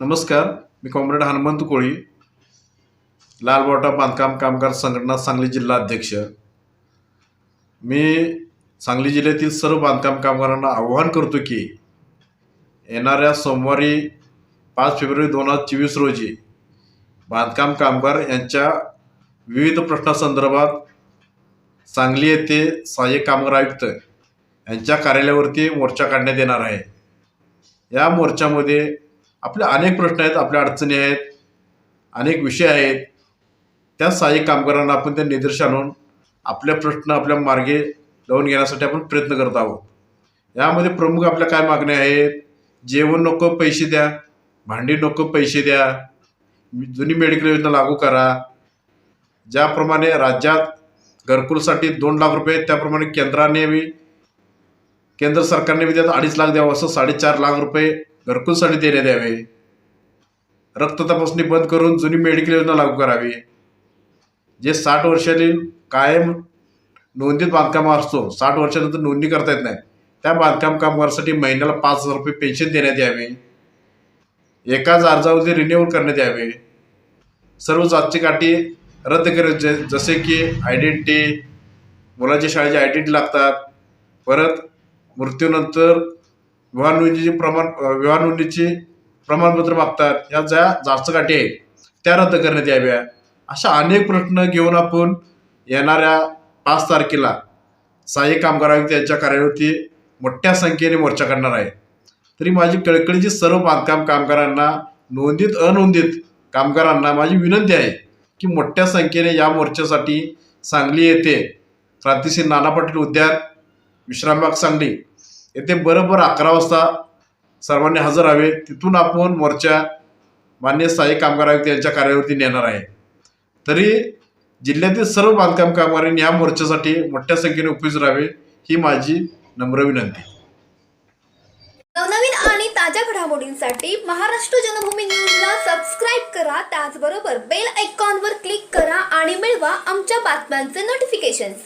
नमस्कार मी कॉम्रेड हनुमंत कोळी लालबावटा बांधकाम कामगार संघटना सांगली जिल्हा अध्यक्ष. मी सांगली जिल्ह्यातील सर्व बांधकाम कामगारांना आव्हान करतो की येणाऱ्या सोमवारी पाच फेब्रुवारी दोन हजार चोवीस रोजी बांधकाम कामगार यांच्या विविध प्रश्नासंदर्भात सांगली येथे सहाय्यक कामगार आयुक्त यांच्या कार्यालयावरती मोर्चा काढण्यात येणार आहे. या मोर्चामध्ये आपले अनेक प्रश्न आहेत आपल्या अडचणी आहेत अनेक विषय आहेत. त्या सहाय्यक कामगारांना आपण त्या निदर्श आणून आपल्या प्रश्न आपल्या मार्गे लावून घेण्यासाठी आपण प्रयत्न करत आहोत. यामध्ये प्रमुख आपल्या काय मागण्या आहेत? जेवण नको पैसे द्या. भांडी नको पैसे द्या. जुनी मेडिकल योजना लागू करा. ज्याप्रमाणे राज्यात घरकुलसाठी दोन लाख रुपये आहेत, त्याप्रमाणे केंद्राने केंद्र सरकारने बी त्यात अडीच लाख द्यावं असं साडेचार लाख रुपये घरकुलसाठी देण्यात यावे रक्त तपासणी बंद करून जुनी मेडिकल योजना लागू करावी. जे साठ वर्षांनी कायम नोंदीत बांधकाम असतो साठ वर्षानंतर नोंदणी करता येत नाही त्या बांधकाम कामगारासाठी महिन्याला पाच हजार रुपये पेन्शन देण्यात यावे. एकाच अर्जावरती रिन्युअल करण्यात यावे. सर्व जातची काठी रद्द करायचे जसे की आयडेंटिटी मुलाच्या शाळेची आयडेंटिटी लागतात. परत मृत्यूनंतर विवाह नोंदणीचे प्रमाण विवाह नोंदणीची प्रमाणपत्र मागतात. या ज्या जास्त गाठी आहेत त्या रद्द करण्यात याव्या. अशा अनेक प्रश्न घेऊन आपण येणाऱ्या पाच तारखेला सहाय्यक कामगार आयुक्त यांच्या कार्यालयावरती मोठ्या संख्येने मोर्चा करणार आहे. तरी माझी कळकळीची सर्व बांधकाम कामगारांना नोंदीत अनोंदित कामगारांना माझी विनंती आहे की मोठ्या संख्येने या मोर्चासाठी सांगली येथे क्रांतिसिंह नाना पाटील उद्यान विश्रामबाग सांगली येथे बरोबर अकरा वाजता सर्वांनी हजर हवे तिथून आपण मोर्चा मान्य सहाय्यक कामगार आयुक्त यांच्या कार्यावरती नेणार आहे. तरी जिल्ह्यातील सर्व बांधकाम कामगारांनी या मोर्चासाठी मोठ्या संख्येने उपस्थित राहावे ही माझी नम्र विनंती. नवनवीन आणि ताज्या घडामोडींसाठी महाराष्ट्र जनभूमी न्यूजला सबस्क्राईब करा. त्याचबरोबर बेल आयकॉनवर क्लिक करा आणि मिळवा आमच्या बातम्यांचे नोटिफिकेशन्स